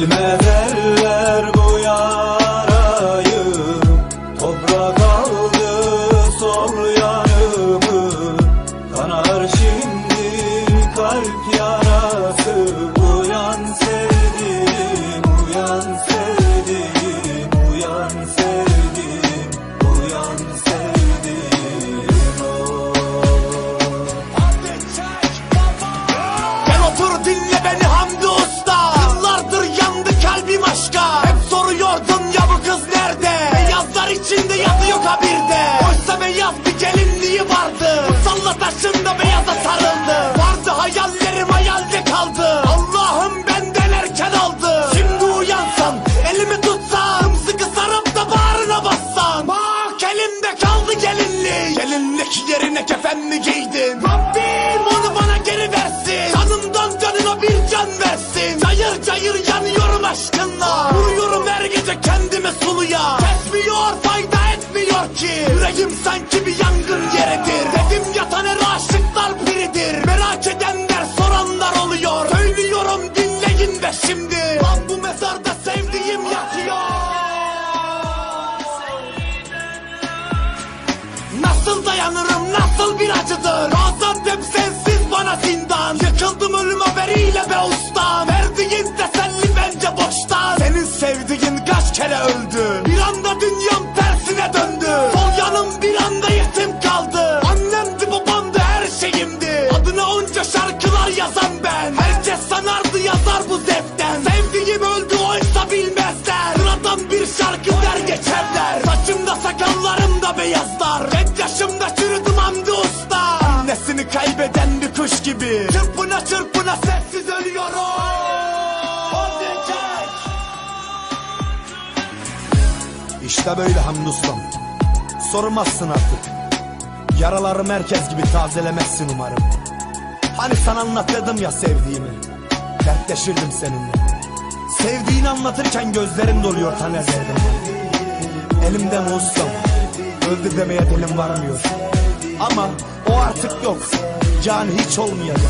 Silme derler bu yarayı. Toprak aldı sol yanımı. Kanar şimdi kalp yarası. Uyan sevdim, uyan sevdim Uyan sevdim, uyan sevdim oh. Ben otur dinle beni hamdolsun içinde yatıyor kabirde. Oysa beyaz bir gelinliği vardı. Salla taşında beyaza sarıldı. Vardı hayallerim hayalde kaldı. Allah'ım benden erken aldı. Şimdi uyansan elimi tutsan Sıkı sarıp da bağrına bassan. Bak elimde kaldı gelinlik. Gelinlik yerine kefen mi giydin? Rabbim onu bana geri versin. Canımdan canına bir can versin. Cayır cayır yanıyorum aşkınla. Vuruyorum Yüreğim sanki bir yangın yeridir. Dedim yatan her aşıklar biridir. Merak edenler soranlar oluyor. Söylüyorum dinleyin ve şimdi. Lan bu mezarda sevdiğim yatıyor. Nasıl dayanırım nasıl bir acıdır Onca şarkılar yazan ben. Herkes sanardı yazar bu zevkten Sevdiğim öldü oysa bilmezler. Sıradan bir şarkı der geçerler. Saçımda sakallarımda beyazlar. Tek yaşımda çürüdüm Hamdi Usta. Annesini kaybeden bir kuş gibi. Çırpına çırpına sessiz ölüyorum. İşte böyle Hamdi Ustam. Sormazsın artık. Yaralarım herkes gibi tazelemezsin umarım. Hani sana anlat ya sevdiğimi. Dertleşirdim seninle. Sevdiğini anlatırken gözlerim doluyor taner derdim. Elimde mi ustam? Öldü demeye dilim varmıyor. Ama o artık yok. Yani hiç olmayacak.